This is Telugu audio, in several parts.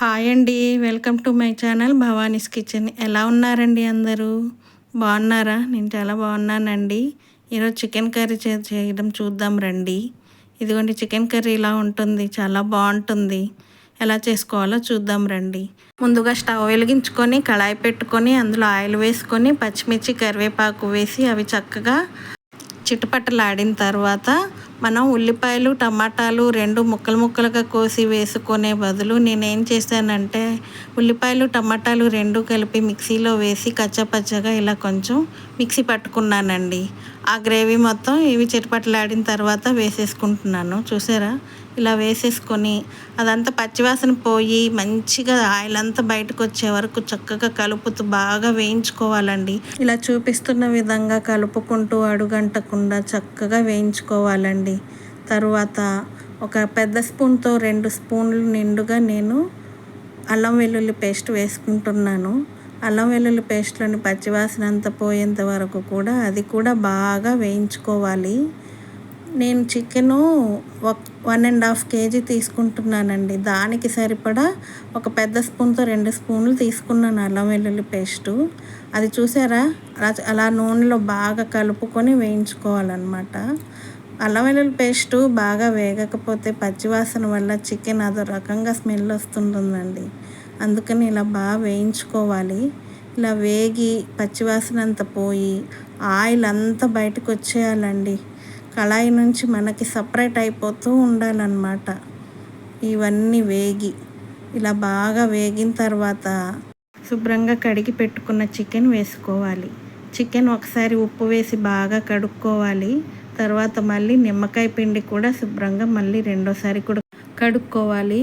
హాయ్ అండి. Welcome to my channel Bhavani's kitchen. ఎలా ఉన్నారండి అందరూ? బాగున్నారా? నేను చాలా బాగున్నానండి. ఈరోజు చికెన్ కర్రీ చేయడం చూద్దాం రండి. ఇదిగోండి చికెన్ కర్రీ ఇలా ఉంటుంది. చాలా బాగుంటుంది. ఎలా చేసుకోవాలో చూద్దాం రండి. ముందుగా స్టవ్ వెలిగించుకొని కళాయి పెట్టుకొని అందులో ఆయిల్ వేసుకొని పచ్చిమిర్చి కరివేపాకు వేసి అవి చక్కగా చిటపటలాడిన తర్వాత మనం ఉల్లిపాయలు టమాటాలు రెండు ముక్కలు ముక్కలుగా కోసి వేసుకునే బదులు నేనేం చేశానంటే ఉల్లిపాయలు టమాటాలు రెండు కలిపి మిక్సీలో వేసి కచ్చపచ్చగా ఇలా కొంచెం మిక్సీ పట్టుకున్నానండి. ఆ గ్రేవీ మొత్తం ఇవి చిటపటలాడిన తర్వాత వేసేసుకుంటున్నాను. చూసారా? ఇలా వేసేసుకొని అదంతా పచ్చివాసన పోయి మంచిగా ఆయిల్ అంతా బయటకు వచ్చే వరకు చక్కగా కలుపుతూ బాగా వేయించుకోవాలండి. ఇలా చూపిస్తున్న విధంగా కలుపుకుంటూ అడుగంటకుండా చక్కగా వేయించుకోవాలండి. తరువాత ఒక పెద్ద స్పూన్తో రెండు స్పూన్లు నిండుగా నేను అల్లం వెల్లుల్లి పేస్ట్ వేసుకుంటున్నాను. అల్లం వెల్లుల్లి పేస్ట్లోని పచ్చివాసన అంతా పోయేంత వరకు కూడా అది కూడా బాగా వేయించుకోవాలి. నేను chicken one and half KG తీసుకుంటున్నానండి. దానికి సరిపడా ఒక పెద్ద స్పూన్తో రెండు స్పూన్లు తీసుకున్నాను అల్లం వెల్లుల్లి పేస్టు. అది చూసారా? అలా నూనెలో బాగా కలుపుకొని వేయించుకోవాలన్నమాట. అల్లం వెల్లుల్లి పేస్టు బాగా వేగకపోతే పచ్చివాసన వల్ల చికెన్ అదో రకంగా స్మెల్ వస్తుంటుందండి. అందుకని ఇలా బాగా వేయించుకోవాలి. ఇలా వేగి పచ్చివాసన అంతా పోయి ఆయిల్ అంతా బయటకు వచ్చేయాలండి. కళాయి నుంచి మనకి సపరేట్ అయిపోతూ ఉండాలన్నమాట. ఇవన్నీ వేగి ఇలా బాగా వేగిన తర్వాత శుభ్రంగా కడిగి పెట్టుకున్న చికెన్ వేసుకోవాలి. చికెన్ ఒకసారి ఉప్పు వేసి బాగా కడుక్కోవాలి. తర్వాత మళ్ళీ నిమ్మకాయ పిండి కూడా శుభ్రంగా మళ్ళీ రెండోసారి కూడా కడుక్కోవాలి.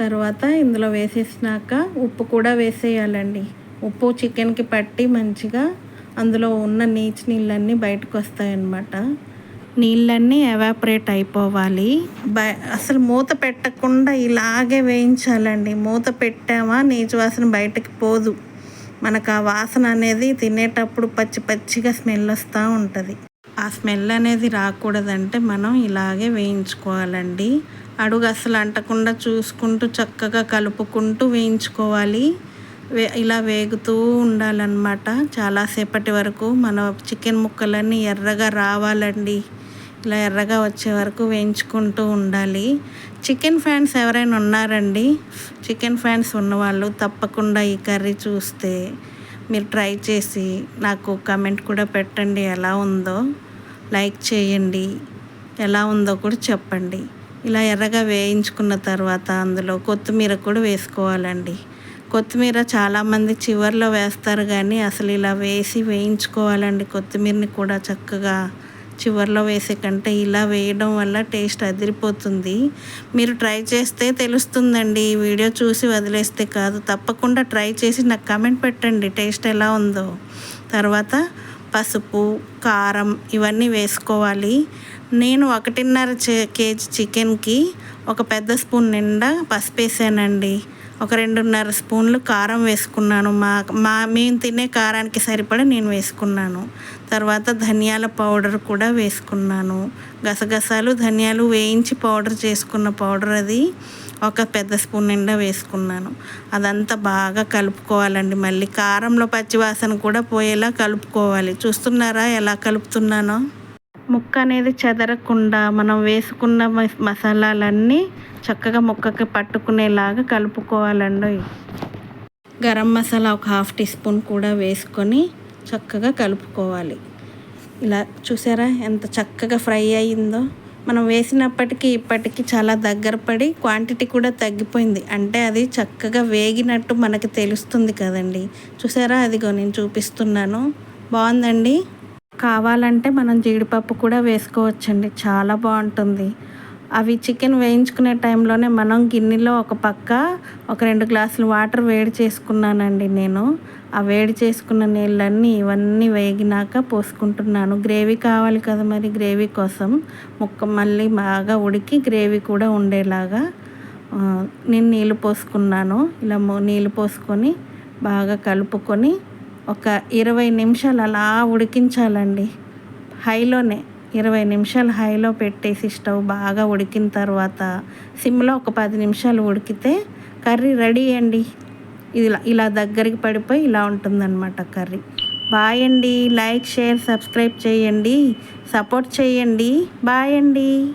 తర్వాత ఇందులో వేసేసినాక ఉప్పు కూడా వేసేయాలండి. ఉప్పు చికెన్కి పట్టి మంచిగా అందులో ఉన్న నీచు నీళ్ళన్నీ బయటకు వస్తాయన్నమాట. నీళ్ళన్నీ ఎవాపరేట్ అయిపోవాలి. బ అసలు మూత పెట్టకుండా ఇలాగే వేయించాలండి. మూత పెట్టామా నీచు వాసన బయటకు పోదు. మనకు ఆ వాసన అనేది తినేటప్పుడు పచ్చి పచ్చిగా స్మెల్ వస్తూ ఉంటుంది. ఆ స్మెల్ అనేది రాకూడదంటే మనం ఇలాగే వేయించుకోవాలండి. అడుగు అసలు అంటకుండా చూసుకుంటూ చక్కగా కలుపుకుంటూ వేయించుకోవాలి. వే ఇలా వేగుతూ ఉండాలన్నమాట. చాలాసేపటి వరకు మన చికెన్ ముక్కలన్నీ ఎర్రగా రావాలండి. ఇలా ఎర్రగా వచ్చే వరకు వేయించుకుంటూ ఉండాలి. చికెన్ ఫ్యాన్స్ ఎవరైనా ఉన్నారండి? చికెన్ ఫ్యాన్స్ ఉన్నవాళ్ళు తప్పకుండా ఈ కర్రీ చూస్తే మీరు ట్రై చేసి నాకు కమెంట్ కూడా పెట్టండి ఎలా ఉందో. లైక్ చేయండి. ఎలా ఉందో కూడా చెప్పండి. ఇలా ఎర్రగా వేయించుకున్న తర్వాత అందులో కొత్తిమీర కూడా వేసుకోవాలండి. కొత్తిమీర చాలామంది చివరిలో వేస్తారు కానీ అసలు ఇలా వేసి వేయించుకోవాలండి. కొత్తిమీరని కూడా చక్కగా చివరిలో వేసే కంటే ఇలా వేయడం వల్ల టేస్ట్ అదిరిపోతుంది. మీరు ట్రై చేస్తే తెలుస్తుందండి. ఈ వీడియో చూసి వదిలేస్తే కాదు. తప్పకుండా ట్రై చేసి నాకు కమెంట్ పెట్టండి. టేస్ట్ ఎలా ఉందో. తర్వాత పసుపు కారం ఇవన్నీ వేసుకోవాలి. నేను ఒకటిన్నర కేజీ చికెన్కి ఒక పెద్ద స్పూన్ నిండా పసుపు వేసానండి ఒక రెండున్నర స్పూన్లు కారం వేసుకున్నాను. మా మా మేము తినే కారానికి సరిపడా నేను వేసుకున్నాను. తర్వాత ధనియాల పౌడర్ కూడా వేసుకున్నాను. గసగసాలు ధనియాలు వేయించి పౌడర్ చేసుకున్న పౌడర్ అది ఒక పెద్ద స్పూన్ నిండా వేసుకున్నాను. అదంతా బాగా కలుపుకోవాలండి మళ్ళీ. కారంలో పచ్చివాసన కూడా పోయేలా కలుపుకోవాలి. చూస్తున్నారా ఎలా కలుపుతున్నానో? ముక్క అనేది చెదరకుండా మనం వేసుకున్న మసాలాలన్నీ చక్కగా ముక్కకి పట్టుకునేలాగా కలుపుకోవాలండి. గరం మసాలా ఒక హాఫ్ టీ స్పూన్ కూడా వేసుకొని చక్కగా కలుపుకోవాలి. ఇలా చూసారా ఎంత చక్కగా ఫ్రై అయ్యిందో మనం వేసినప్పటికీ ఇప్పటికీ చాలా దగ్గర పడి క్వాంటిటీ కూడా తగ్గిపోయింది. అంటే అది చక్కగా వేగినట్టు మనకి తెలుస్తుంది కదండి. చూసారా? అదిగో నేను చూపిస్తున్నాను. బాగుందండి? కావాలంటే మనం జీడిపప్పు కూడా వేసుకోవచ్చండి. చాలా బాగుంటుంది. అవి చికెన్ వేయించుకునే టైంలోనే మనం గిన్నెలో ఒక పక్క ఒక రెండు గ్లాసులు వాటర్ వేడి చేసుకున్నానండి నేను. ఆ వేడి చేసుకున్న నీళ్ళన్నీ ఇవన్నీ వేగినాక పోసుకుంటున్నాను. గ్రేవీ కావాలి కదా మరి గ్రేవీ కోసం. ముక్క మళ్ళీ బాగా ఉడికి గ్రేవీ కూడా ఉండేలాగా నేను నీళ్ళు పోసుకున్నాను. ఇలా నీళ్ళు పోసుకొని బాగా కలుపుకొని ఒక ఇరవై నిమిషాలు అలా ఉడికించాలండి. హైలోనే ఇరవై నిమిషాలు హైలో పెట్టేసి స్టవ్ బాగా ఉడికిన తర్వాత సిమ్లో ఒక పది నిమిషాలు ఉడికితే కర్రీ రెడీ అండి. ఇలా ఇలా దగ్గరికి పడిపోయి ఇలా ఉంటుందన్నమాట కర్రీ. బాయ్ అండి. లైక్ షేర్ సబ్స్క్రైబ్ చేయండి. సపోర్ట్ చేయండి. బాయ్ అండి.